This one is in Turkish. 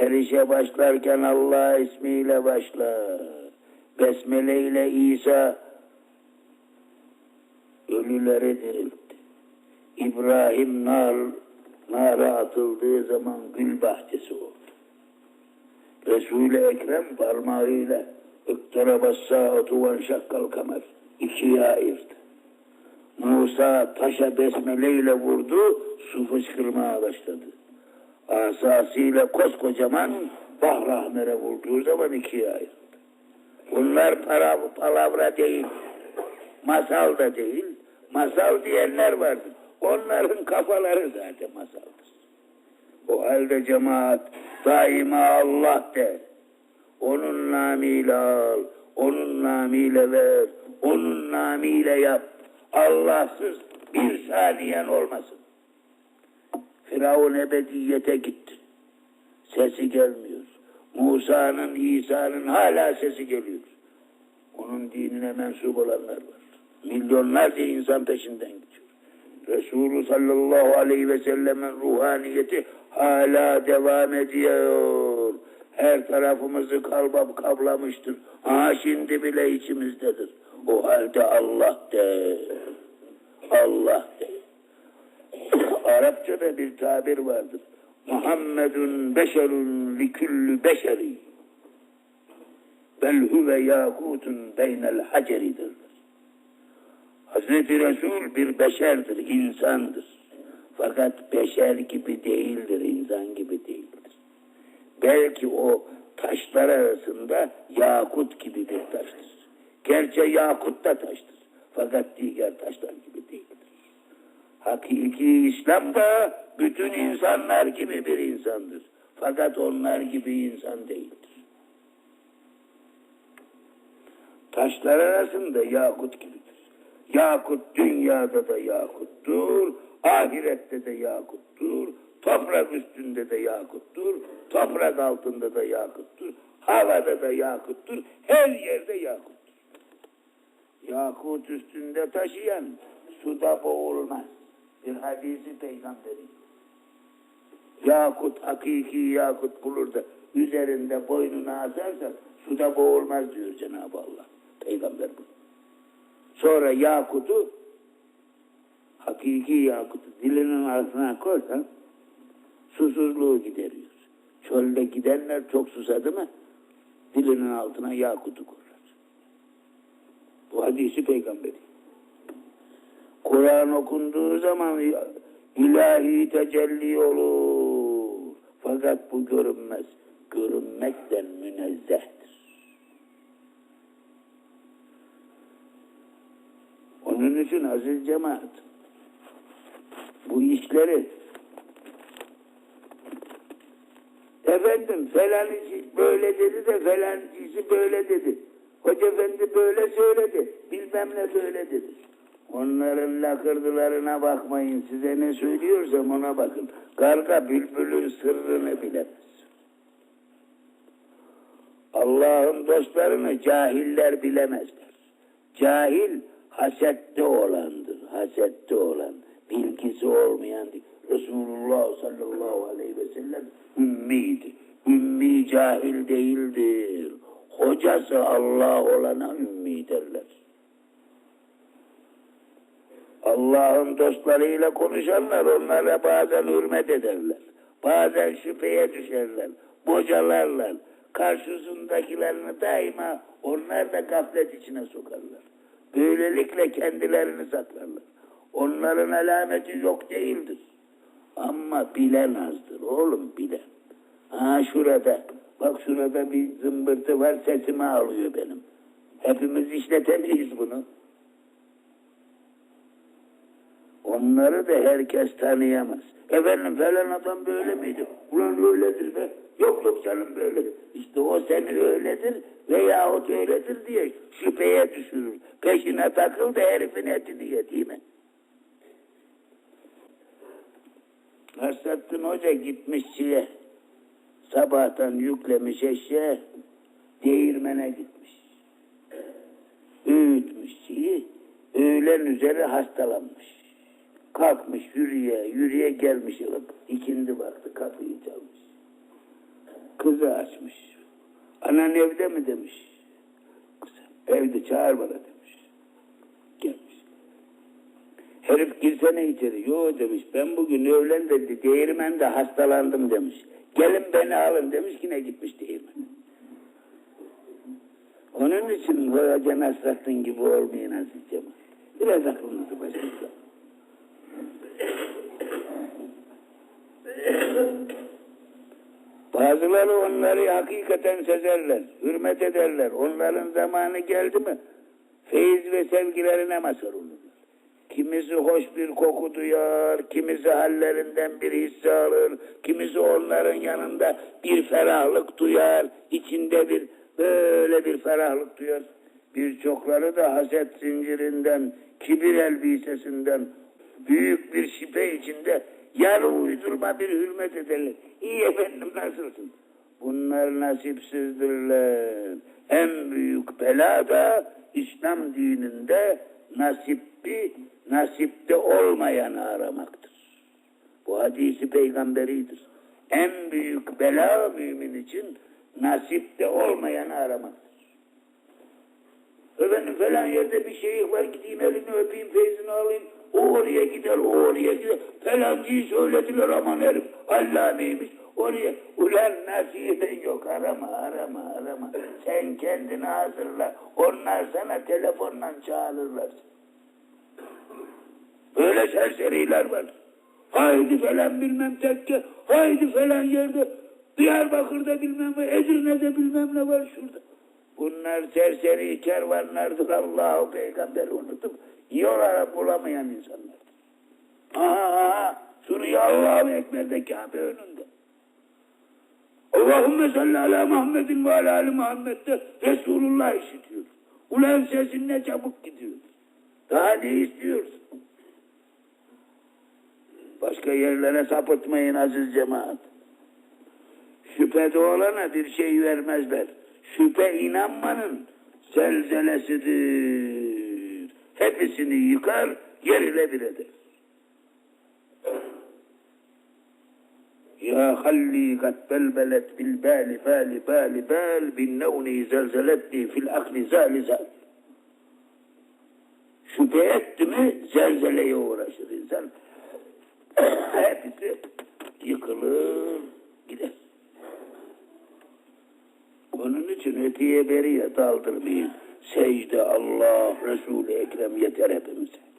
Her işe başlarken Allah ismiyle başla. Besmele ile İsa ölüleri diriltti. İbrahim nar, nara atıldığı zaman gül bahçesi oldu. Resul-i Ekrem parmağıyla iktarabas saatu ve şakkal kamer ikiye ayırdı. Musa taşa besmeleyle vurdu, su fışkırmaya başladı. Asasıyla koskocaman Bahrahmer'e vurduğu zaman ikiye ayrıldı. Bunlar para, palavra değil, masal da değil. Masal diyenler vardır. Onların kafaları zaten masaldır. O halde cemaat daima Allah de. Onun namıyla al, onun namıyla ver, onun namıyla yap. Allahsız bir saniyen olmasın. Firavun ebediyete gitti. Sesi gelmiyor. Musa'nın, İsa'nın hala sesi geliyor. Onun dinine mensup olanlar var. Milyonlarca insan peşinden gidiyor. Resulü sallallahu aleyhi ve sellemin ruhaniyeti hala devam ediyor. Her tarafımızı kalbap kaplamıştır. Ha şimdi bile içimizdedir. O halde Allah de. Allah. Arapçada bir tabir vardır. Muhammedun beşerun li küllü beşeri. Bel huve yakutun beynel haceridir. Hazreti Resul bir beşerdir, insandır. Fakat beşer gibi değildir, insan gibi değildir. Belki o taşlar arasında yakut gibi bir taştır. Gerçi yakut da taştır. Fakat diğer taşlar gibi değildir. Hakiki İslam da bütün insanlar gibi bir insandır. Fakat onlar gibi insan değildir. Taşlar arasında yakut gibidir. Yakut dünyada da yakuttur, ahirette de yakuttur, toprak üstünde de yakuttur, toprak altında da yakuttur, havada da yakuttur, her yerde yakuttur. Yakut üstünde taşıyan suda boğulmaz. Bir hadisi peygamberin. Yakut hakiki yakut bulur da üzerinde boynuna asarsa suda boğulmaz diyor Cenab-ı Allah. Peygamber bu. Sonra yakutu hakiki yakutu dilinin altına koysan susuzluğu gideriyor. Çölde gidenler çok susadı mı dilinin altına yakutu koyar. Bu hadisi peygamberi. Kur'an okunduğu zaman ilahi tecelli olur. Fakat bu görünmez. Görünmekten münezzehtir. Onun için aziz cemaat bu işleri efendim falancı böyle dedi de falancısı böyle dedi. Hoca efendi böyle söyledi. Bilmem ne böyle dedi. Onların lakırdılarına bakmayın. Size ne söylüyorsam ona bakın. Karga bülbülün sırrını bilemez. Allah'ın dostlarını cahiller bilemezler. Cahil hasette olandır. Hasette olan. Bilgisi olmayan. Resulullah sallallahu aleyhi ve sellem ümmiydi. Ümmi cahil değildir. Hocası Allah olana ümmi Allah'ın dostlarıyla konuşanlar onlara bazen hürmet ederler. Bazen şüpheye düşerler. Bocalarlar. Karşısındakilerini daima onlar da gaflet içine sokarlar. Böylelikle kendilerini saklarlar. Onların alameti yok değildir. Ama bilen azdır oğlum bilen. Ha şurada, bak şurada bir zımbırtı var sesimi alıyor benim. Hepimiz işletemeyiz bunu. Onları da herkes tanıyamaz. Efendim falan adam böyle miydi? Ulan öyledir be. Yok yok canım böyledir. İşte o senin öyledir veyahut öyledir diye şüpheye düşürür. Peşine takıl da herifin etini ye değil mi? Nasrettin Hoca gitmiş şeye. Sabahtan yüklemiş eşeğe. Değirmene gitmiş. Öğütmüş şeyi. Öğlen üzeri hastalanmış. Kalkmış yürüye, yürüye gelmiş. İkindi baktı kapıyı çalmış. Kızı açmış. Anan evde mi demiş. Kızı, evde çağır bana demiş. Gelmiş. Herif girsene içeri. Yo demiş ben bugün öğlen dedi değirmende hastalandım demiş. Gelin beni alın demiş yine gitmiş değirmene. Onun için Hoca Nasrattin gibi olmayın Aziz Cemal. Biraz aklınızı başınıza. Bazıları onları hakikaten sezerler, hürmet ederler. Onların zamanı geldi mi feyiz ve sevgilerine mazhar olurlar. Kimisi hoş bir koku duyar, kimisi hallerinden bir hisse alır, kimisi onların yanında bir ferahlık duyar, içinde bir böyle bir ferahlık duyar. Birçokları da haset zincirinden, kibir elbisesinden, büyük bir şüphe içinde yarı uydurma bir hürmet ederler. İyi efendim nasılsın? Bunlar nasipsizdirler. En büyük bela da İslam dininde nasipi, nasipte olmayanı aramaktır. Bu hadisi peygamberidir. En büyük bela mümin için nasipte olmayanı aramaktır. Efendim falan yerde bir şeyh var gideyim elini öpeyim feyzini alayım. O oraya gider, o oraya gider. Falancıyı söylediler aman herif allameymiş. Oraya ulan nasiben yok arama arama arama. Sen kendini hazırla. Onlar sana telefonla çağırırlar. Böyle serseriler var. Haydi falan bilmem tekke, haydi falan yerde, Diyarbakır'da bilmem ne, Edirne'de bilmem ne var şurada. Bunlar serseri kervanlardır Allah'ı peygamberi unutup yol ara bulamayan insanlar. Aha aha Suriye Allahu Ekber'de Kabe önünde. Allahümme salli ala Muhammedin ve ala ali Muhammed'de Resulullah işitiyor. Ulan sesin ne çabuk gidiyor. Daha ne istiyorsun? Başka yerlere sapıtmayın aziz cemaat. Şüphede olana bir şey vermezler. Şüphe inanmanın zelzelesidir. Hepsini yıkar, yerle bir eder. Ya halli kad belbelet bil bali bali bali bal bin nevni zelzeletni fil akli zali zal. Şüphe etti mi zelzeleye uğraşır insan. Hepsi yıkılır gider. Onun için öteye beriye daldırmayın. Secde Allah, Resul-i Ekrem yeter hepimize.